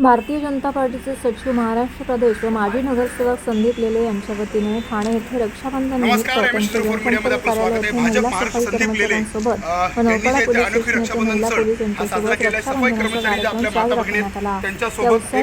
भारतीय जनता पार्टीचे सचिव महाराष्ट्र प्रदेश व माजी नगरसेवक संदीप लेले यांच्या वतीने ठाणे येथे रक्षाबंधन व पोलीस महिला पोलीस यांच्यासोबत रक्षाबंधनाचा कार्यक्रम साजरा भगिनी करण्यात आला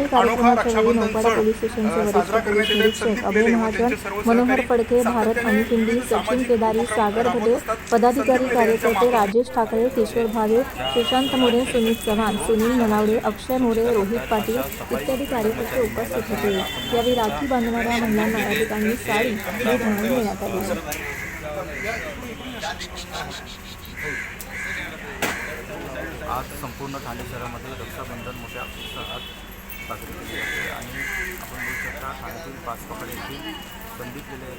कार्यक्रमाच्या पोलीस स्टेशनचे वरिष्ठ पोलीस. निरीक्षक अभय महाजन सर्व मनोहर फडके भारत सातत्याने अनिपिंडी सचिन केदारी सागर भटे असतात. पदाधिकारी कार्यकर्ते राजेश ठाकरे किशोर भावे सुशांत मोरे सुनील चव्हाण सुनील ननावडे अक्षय मोरे रोहित पाटील इत्यादी कार्यकर्ते उपस्थित होते. यावेळी राखी बांधणाऱ्या महिलांना या ठिकाणी साडी भेट म्हणून देण्यात आली. आज संपूर्ण ठाणे शहरामध्ये रक्षाबंधन मोठ्या उत्साहात साजरे केले जाते आणि आपण बघू शकता ठाण्यातील पाचपकड येथील संदीप लेले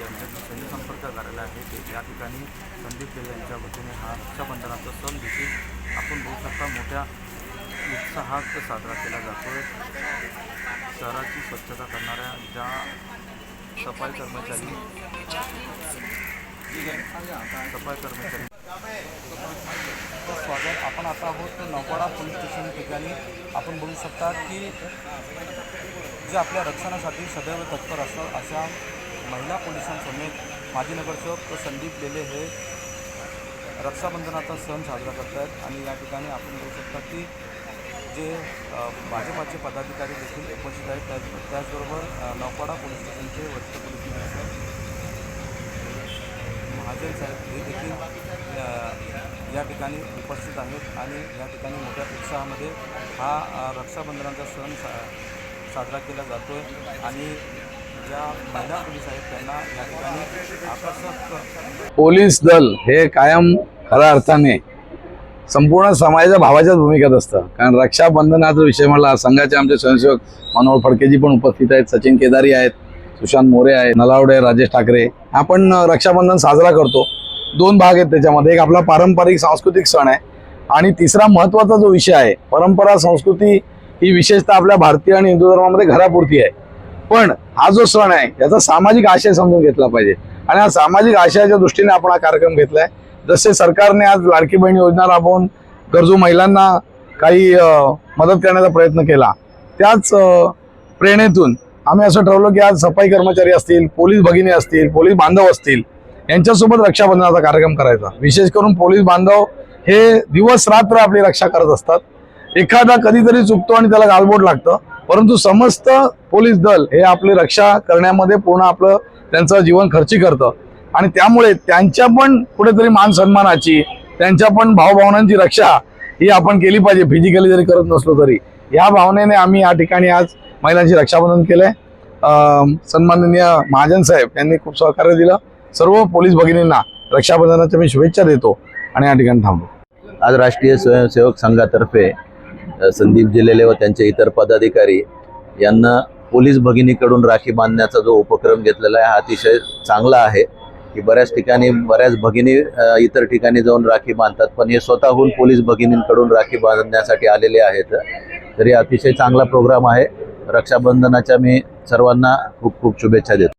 यांचे जे जनसंपर्क कार्यालय आहे. ते या ठिकाणी संदीप लेले यांच्या वतीने हा रक्षाबंधनाचा सण देखील आपण बघू शकता. मोठ्या उत्साहात साजरा केला जातो शहराची स्वच्छता करणाऱ्या ज्या सफाई कर्मचारी सफाई कर्मचारी स्वागत. आपण आता आहोत नौपाडा पोलीस स्टेशन ठिकाणी. आपण बघू शकता की जे आपल्या रक्षणासाठी सदैव तत्पर असतात अशा महिला पोलिसांसमेत माजी नगरसेवक संदीप लेले हे रक्षाबंधनाचा सण साजरा करत आहेत आणि या ठिकाणी आपण बघू शकता की जे अ, भाजपाचे पदाधिकारी देखील उपस्थित आहेत त्याच त्याचबरोबर नौपाडा पोलीस स्टेशनचे वरिष्ठ पोलीस निरीक्षक महाजन साहेब हे देखील या ठिकाणी उपस्थित आहेत आणि या ठिकाणी मोठ्या उत्साहामध्ये हा रक्षाबंधनाचा सण सा साजरा केला जातो आहे आणि ज्या महिला पोलीस आहेत त्यांना या ठिकाणी आकर्षक पोलीस दल हे कायम खऱ्या अर्थाने संपूर्ण समाजाच्या भावाच्याच भूमिकेत असतं. कारण रक्षाबंधन हा विषय म्हणला संघाचे आमचे स्वयंसेवक मनोहर फडकेजी पण उपस्थित आहेत सचिन केदारी आहेत सुशांत मोरे आहेत नलावडे राजेश ठाकरे आपण रक्षाबंधन साजरा करतो. दोन भाग आहेत त्याच्यामध्ये. एक आपला पारंपरिक सांस्कृतिक सण आहे आणि तिसरा महत्त्वाचा जो विषय आहे परंपरा संस्कृती ही विशेषतः आपल्या भारतीय आणि हिंदू धर्मामध्ये घरापुरती आहे. पण हा जो सण आहे याचा सामाजिक आशय समजून घेतला पाहिजे. आणि हा सामाजिक आशयाच्या दृष्टीने आपण हा कार्यक्रम आहे जसे सरकारने आज लाडकी बहीण योजना राबवून गरजू महिलांना काही मदत करण्याचा प्रयत्न केला त्याच प्रेरणेतून आम्ही असं ठरवलं की आज सफाई कर्मचारी असतील पोलीस भगिनी असतील पोलीस बांधव असतील यांच्यासोबत रक्षाबंधनाचा कार्यक्रम करायचा. विशेष करून पोलीस बांधव हे दिवस रात्र आपली रक्षा करत असतात. एखादा कधीतरी चुकतो आणि त्याला गालबोट लागतं परंतु समस्त पोलीस दल हे आपली रक्षा करण्यामध्ये पूर्ण आपलं त्यांचं जीवन खर्ची करतं. आणि त्यामुळे त्यांच्या पण कुठेतरी मान सन्मानाची त्यांच्या पण भावभावनांची रक्षा ही आपण केली पाहिजे फिजिकली जरी करत नसलो तरी. या भावनेने आम्ही या ठिकाणी आज महिलांची रक्षाबंधन केलंय. आहे सन्माननीय महाजन साहेब यांनी खूप सहकार्य दिलं. सर्व पोलीस भगिनींना रक्षाबंधनाच्या मी शुभेच्छा देतो आणि या ठिकाणी थांबतो आज राष्ट्रीय स्वयंसेवक संघातर्फे संदीप जिलेले व त्यांचे इतर पदाधिकारी यांना पोलीस भगिनीकडून राखी बांधण्याचा जो उपक्रम घेतलेला आहे हा अतिशय चांगला आहे. की बऱ्याच ठिकाणी बऱ्याच भगिनी इतर ठिकाणी जाऊन राखी बांधतात. पण हे स्वतःहून पोलीस भगिनींकडून राखी बांधण्यासाठी आलेले आहेत. तरी अतिशय चांगला प्रोग्राम आहे. रक्षाबंधनाच्या मी सर्वांना खूप खूप शुभेच्छा देतो.